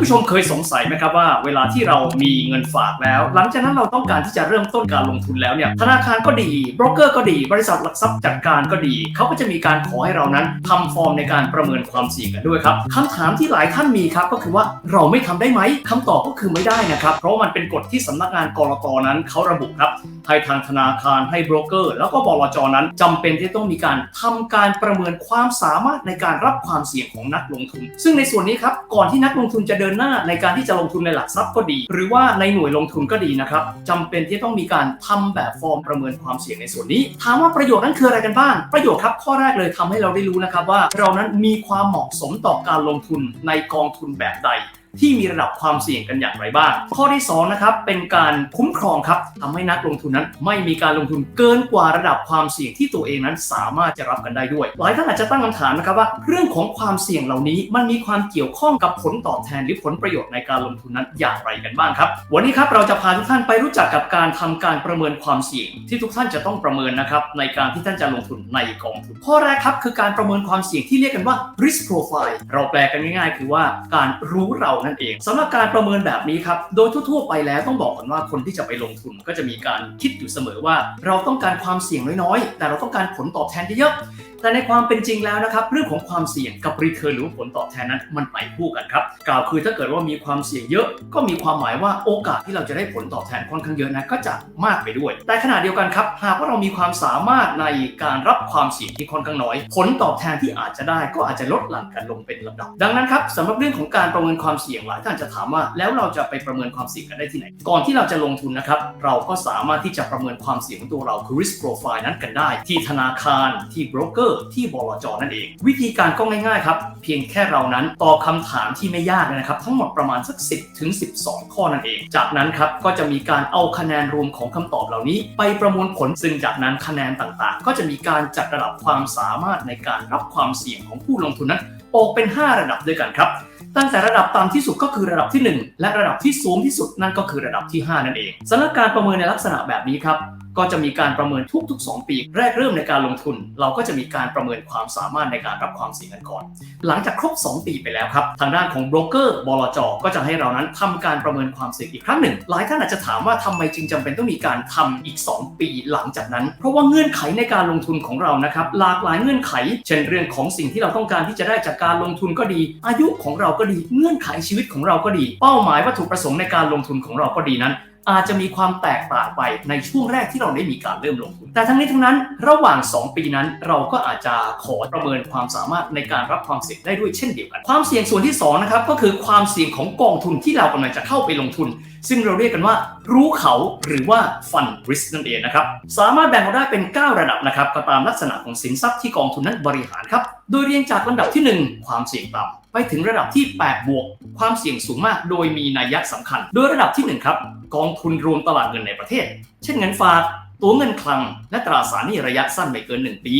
ผู้ชมเคยสงสัยไหมครับว่าเวลาที่เรามีเงินฝากแล้ว หลังจากนั้นเราต้องการที่จะเริ่มต้นการลงทุนแล้วเนี่ยธนาคารก็ดีโบรกเกอร์ก็ดี บริษัทหลักทรัพย์จัดการก็ดีเขาก็จะมีการขอให้เรานั้นทำฟอร์มในการประเมินความเสี่ยงกันด้วยครับคำถามที่หลายท่านมีครับก็คือว่าเราไม่ทำได้ไหมคำตอบก็คือไม่ได้นะครับ เพราะมันเป็นกฎที่สำนักงานกรตนั้นเขาระบุครับให้ทางธนาคารให้โบรกเกอร์ แล้วก็บลจนั้นจำเป็นที่ต้องมีการทำการประเมินความสามารถในการรับความเสี่ยงของนักลงทุน ซึ่งในส่วนนี้ครับก่อนที่นักลงทุนจะเดินหน้าในการที่จะลงทุนในหลักทรัพย์ก็ดี หรือว่าในหน่วยลงทุนก็ดีนะครับจำเป็นที่ต้องมีการทำแบบฟอร์มประเมินความเสี่ยงในส่วนนี้ ถามว่าประโยชน์นั้นคืออะไรกันบ้าง ประโยชน์ครับข้อแรกเลยทำให้เราได้รู้นะครับว่าเรานั้นมีความเหมาะสมต่อการลงทุนในกองทุนแบบใด ที่มีระดับความเสี่ยงกันอย่างไรบ้าง ข้อที่2นะครับเป็นการคุ้มครองครับทำให้นักลงทุนนั้น ไม่มีการลงทุนเกินกว่าระดับความเสี่ยงที่ตัวเองนั้นสามารถจะรับกันได้ด้วย หลายท่านอาจจะตั้งคำถามนะครับว่า เรื่องของความเสี่ยงเหล่านี้มันมีความเกี่ยวข้องกับผลตอบแทนหรือผลประโยชน์ในการลงทุนนั้นอย่างไรกันบ้างครับ วันนี้ครับเราจะพาทุกท่านไปรู้จักกับการทำการประเมินความเสี่ยง ที่ทุกท่านจะต้องประเมินนะครับในการที่ท่านจะลงทุนในกองทุนข้อแรกครับคือการประเมินความเสี่ยงที่เรียกกันว่า risk profile เราแปลกันง่ายๆ คือว่าการรู้เรานั่นเองสำหรับการประเมินแบบนี้ครับ โดยทั่วๆไปแล้วต้องบอกก่อนว่าคนที่จะไปลงทุนก็จะมีการคิดอยู่เสมอว่า เราต้องการความเสี่ยงน้อยๆ แต่เราต้องการผลตอบแทนเยอะ แต่ในความเป็นจริงแล้วนะครับ เรื่องของความเสี่ยงกับรีเทิร์นหรือผลตอบแทนนั้นมันไปคู่กันครับกล่าวคือถ้าเกิดว่ามีความเสี่ยงเยอะ ก็มีความหมายว่าโอกาสที่เราจะได้ผลตอบแทนค่อนข้างเยอะนะก็จะมากไปด้วย แต่ขณะเดียวกันครับหากว่าเรามีความสามารถในการรับความเสี่ยงที่ค่อนข้างน้อย ผลตอบแทนที่อาจจะได้ก็อาจจะลดหลั่นกันลงเป็นลำดับ ดังนั้นครับสำหรับเรื่องของการประเมินความเสี่ยงหลายท่านจะถามว่า แล้วเราจะไปประเมินความเสี่ยงกันได้ที่ไหน ก่อนที่เราจะลงทุนนะครับเราก็สามารถที่จะประเมินความเสี่ยงของตัวเราคือ risk profile นั้นกันได้ ที่ธนาคารที่โบรกเกอร์ที่บลจนั่นเอง วิธีการก็ง่ายๆครับ เพียงแค่เรานั้นตอบคำถามที่ไม่ยากนะครับ ทั้งหมดประมาณสัก 10ถึง12 ข้อนั่นเอง จากนั้นครับก็จะมีการเอาคะแนนรวมของคำตอบเหล่านี้ ไปประมวลผลซึ่งจากนั้นคะแนนต่างๆ ก็จะมีการจัดระดับความสามารถในการรับความเสี่ยงของผู้ลงทุนนั้นออกเป็น 5 ระดับด้วยกันครับ ตั้งแต่ระดับต่ำที่สุดก็คือระดับที่ 1 และระดับที่สูงที่สุดนั่นก็คือระดับที่ 5 นั่นเองสำหรับการประเมินในลักษณะแบบนี้ครับก็จะมีการประเมินทุกๆ 2 ปี แรกเริ่มในการลงทุน เราก็จะมีการประเมินความสามารถในการรับความเสี่ยงกันก่อน หลังจากครบ 2 ปีไปแล้วครับ ทางด้านของโบรกเกอร์บลจก็จะให้เรานั้นทำการประเมินความเสี่ยงอีกครั้งหนึ่ง หลายท่านอาจจะถามว่าทำไมจึงจำเป็นต้องมีการทำอีก 2 ปีหลังจากนั้น เพราะว่าเงื่อนไขในการลงทุนของเรานะครับหลากหลายเงื่อนไข เช่นเรื่องของสิ่งที่เราต้องการที่จะได้จากการลงทุนก็ดี อายุของเราก็ดี เงื่อนไขชีวิตของเราก็ดี เป้าหมายวัตถุประสงค์ในการลงทุนของเราก็ดีนั้น อาจจะมีความแตกต่างไปในช่วงแรกที่เราได้มีการเริ่มลงทุน แต่ทั้งนี้ทั้งนั้นระหว่าง 2 ปีนั้น เราก็อาจจะขอประเมินความสามารถในการรับความเสี่ยงได้ด้วยเช่นเดียวกัน ความเสี่ยงส่วนที่2นะครับก็คือความเสี่ยงของกองทุนที่เรากำลังจะเข้าไปลงทุน ซึ่งเราเรียกกันว่า รู้เขาหรือว่า fund risk นั่นเองนะครับสามารถแบ่งออกได้เป็น 9 ระดับนะครับก็ตามลักษณะของสินทรัพย์ที่กองทุนนั้นบริหารครับโดยเรียงจากลำดับที่ 1 ความเสี่ยงต่ำ ไปถึงระดับที่ 8 บวก ความเสี่ยงสูงมากโดยมีนัยยะสำคัญ โดยระดับที่ 1 ครับ กองทุนรวมตลาดเงินในประเทศ เช่นเงินฝาก ตัวเงินคลัง และตราสารหนี้ระยะสั้นไม่เกิน 1 ปี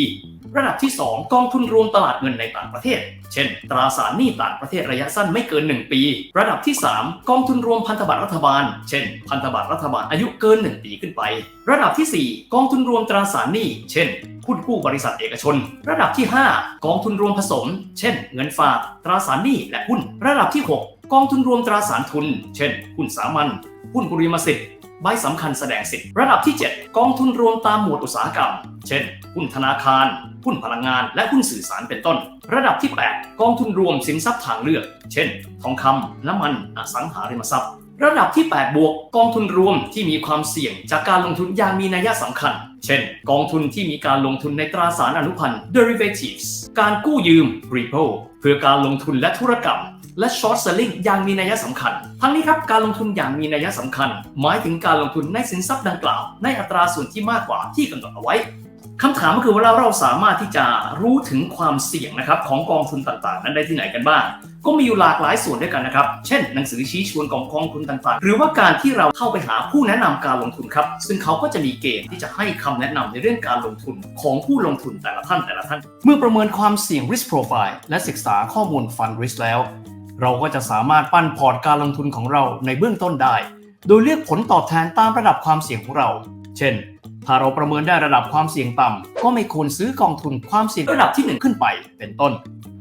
ระดับที่ 2 กองทุนรวมตลาดเงินในต่างประเทศ เช่น ตราสารหนี้ต่างประเทศระยะสั้นไม่เกิน 1 ปี ระดับที่ 3 กองทุนรวมพันธบัตรรัฐบาล เช่น พันธบัตรรัฐบาลอายุเกิน 1 ปีขึ้นไป ระดับที่ 4 กองทุนรวมตราสารหนี้ เช่นหุ้นกู้บริษัทเอกชน ระดับที่ 5 กองทุนรวมผสม เช่น เงินฝาก ตราสารหนี้และหุ้น ระดับที่ 6 กองทุนรวมตราสารทุน เช่น หุ้นสามัญ หุ้นบริมสิทธิ์ ใบสำคัญแสดงสิทธิ์ระดับที่ 7 กองทุนรวมตามหมวดอุตสาหกรรม เช่น หุ้นธนาคาร หุ้นพลังงาน และหุ้นสื่อสารเป็นต้น ระดับที่ 8 กองทุนรวมสินทรัพย์ทางเลือก เช่น ทองคำน้ำมัน อสังหาริมทรัพย์ ระดับที่ 8 บวกกองทุนรวมที่มีความเสี่ยงจากการลงทุนอย่างมีนัยสำคัญ เช่น กองทุนที่มีการลงทุนในตราสารอนุพันธ์ derivatives การกู้ยืม repo เพื่อการลงทุนและธุรกรรม และ short selling อย่างมีนัยสำคัญ ทั้งนี้ครับการลงทุนอย่างมีนัยสำคัญ หมายถึงการลงทุนในสินทรัพย์ดังกล่าว ในอัตราส่วนที่มากกว่าที่กำหนดเอาไว้คำถามก็คือว่าเราเราสามารถที่จะรู้ถึงความเสี่ยงนะครับของกองทุนต่างๆ นั้นได้ที่ไหนกันบ้าง ก็มีอยู่หลากหลายส่วนด้วยกันนะครับ เช่นหนังสือชี้ชวนของกองทุนต่างๆ หรือว่าการที่เราเข้าไปหาผู้แนะนำการลงทุนครับ ซึ่งเขาก็จะมีเกณฑ์ที่จะให้คำแนะนำในเรื่องการลงทุนของผู้ลงทุนแต่ละท่านแต่ละท่าน เมื่อประเมินความเสี่ยง risk profile และศึกษาข้อมูล fund risk แล้ว เราก็จะสามารถปั้นพอร์ตการลงทุนของเราในเบื้องต้นได้ โดยเลือกผลตอบแทนตามระดับความเสี่ยงของเรา เช่น ถ้าเราประเมินได้ระดับความเสี่ยงต่ำก็ไม่ควรซื้อกองทุนความเสี่ยงระดับที่ 1 ขึ้นไปเป็นต้น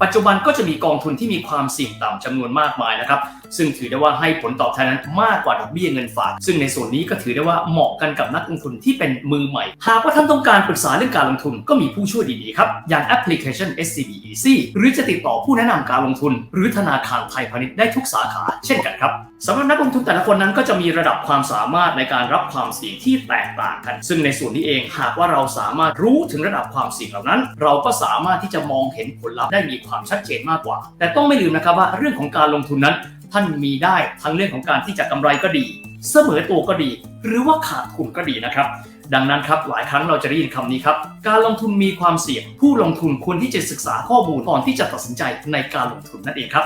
ปัจจุบันก็จะมีกองทุนที่มีความเสี่ยงต่ำจำนวนมากมายนะครับ ซึ่งถือได้ว่าให้ผลตอบแทนนั้นมากกว่าดอกเบี้ยเงินฝาก ซึ่งในส่วนนี้ก็ถือได้ว่าเหมาะกันกับนักลงทุนที่เป็นมือใหม่ หากว่าท่านต้องการปรึกษาเรื่องการลงทุนก็มีผู้ช่วยดีๆครับ อย่างแอปพลิเคชัน SCB Easy หรือจะติดต่อผู้แนะนำการลงทุน หรือธนาคารไทยพาณิชย์ได้ทุกสาขา เช่นกันครับสำหรับนักลงทุนแต่ละคนนั้นก็จะมีระดับความสามารถในการรับความเสี่ยงที่แตกต่างกัน ซึ่งในส่วนนี้เอง หากว่าเราสามารถรู้ถึงระดับความเสี่ยงเหล่านั้น เราก็สามารถที่จะมองเห็นผลลัพธ์ได้มีความชัดเจนมากกว่า แต่ต้องไม่ลืมนะครับว่าเรื่องของการลงทุนนั้น ท่านมีได้ทั้งเรื่องของการที่จะกำไรก็ดี เสมอตัวก็ดี หรือว่าขาดทุนก็ดีนะครับดังนั้นครับหลายครั้งเราจะได้ยินคำนี้ครับ การลงทุนมีความเสี่ยง ผู้ลงทุนควรที่จะศึกษาข้อมูลก่อนที่จะตัดสินใจในการลงทุนนั่นเองครับ